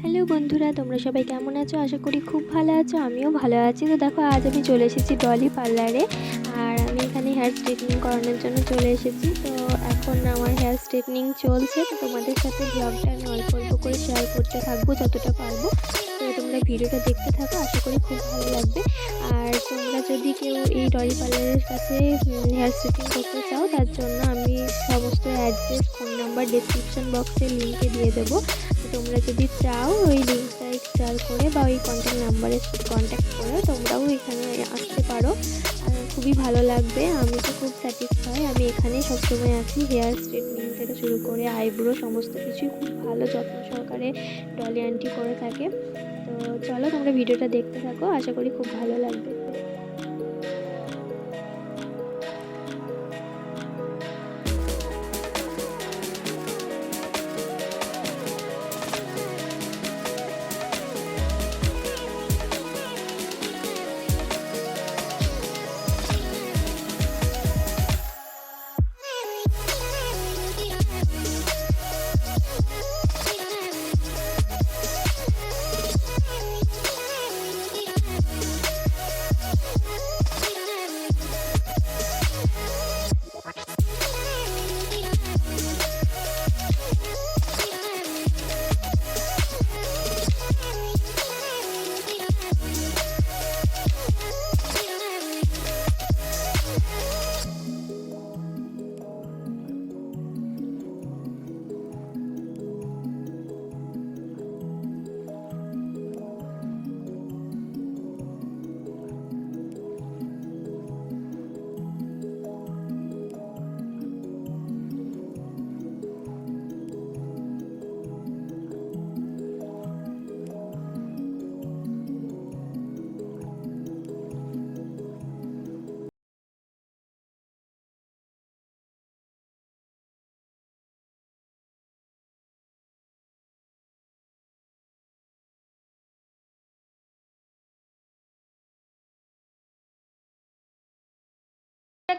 Hello বন্ধুরা, তোমরা সবাই কেমন আছো? আশা করি খুব ভালো আছো, আমিও ভালো আছি। তো দেখো, আজ আমি চলে এসেছি ডলি পার্লারে, আর আমি এখানে হেয়ার স্ট্রেটনিং করানোর জন্য চলে এসেছি। তো এখন আমার হেয়ার স্ট্রেটনিং চলছে, তো তোমাদের সাথে ব্লগটা আমি অল্প অল্প করে শেয়ার করতে থাকব, যতটা পারব। তোমরা ভিডিওটা দেখতে থাকো, আশা করি খুব ভালো লাগবে। আর তোমরা যদি কেউ এই ডলি পার্লারের কাছে হেয়ার স্ট্রেটনিং করতে চাও, তার জন্য আমি সমস্ত অ্যাড্রেস ফোন নাম্বার ডিসক্রিপশন বক্সে লিঙ্কে দিয়ে দেবো। তোমরা যদি চাও, ওই লিঙ্কটা শেয়ার করে বা ওই কন্ট্যাক্ট নাম্বারে কন্ট্যাক্ট করে, তোমরাও এখানে আসতে পারো। খুবই ভালো লাগবে, আমি তো খুব স্যাটিসফাই আমি এখানেই সবসময় আছি হেয়ার স্ট্রেটনিং থেকে শুরু করে আইব্রো সমস্ত কিছুই খুব ভালো, যত্ন সহকারে ডলি আন্টি করে থাকে। তো চলো তোমরা ভিডিওটা দেখতে থাকো আশা করি খুব ভালো লাগবে।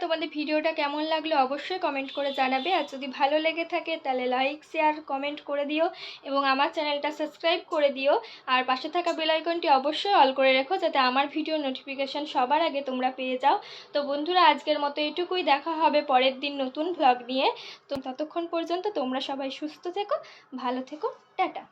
তোমাদের ভিডিওটা কেমন লাগল অবশ্যই কমেন্ট করে জানাবে। আর যদি ভালো লেগে থাকে তাহলে লাইক শেয়ার কমেন্ট করে দিও এবং আমার চ্যানেলটা সাবস্ক্রাইব করে দিও। আর পাশে থাকা বেল আইকনটি অবশ্যই অল করে রেখো যাতে আমার ভিডিও নোটিফিকেশান সবার আগে তোমরা পেয়ে যাও। তো বন্ধুরা, আজকের মতো এটুকুই দেখা হবে পরের দিন নতুন ভ্লগ নিয়ে। তো ততক্ষণ পর্যন্ত তোমরা সবাই সুস্থ থেকো, ভালো থেকো, টাটা।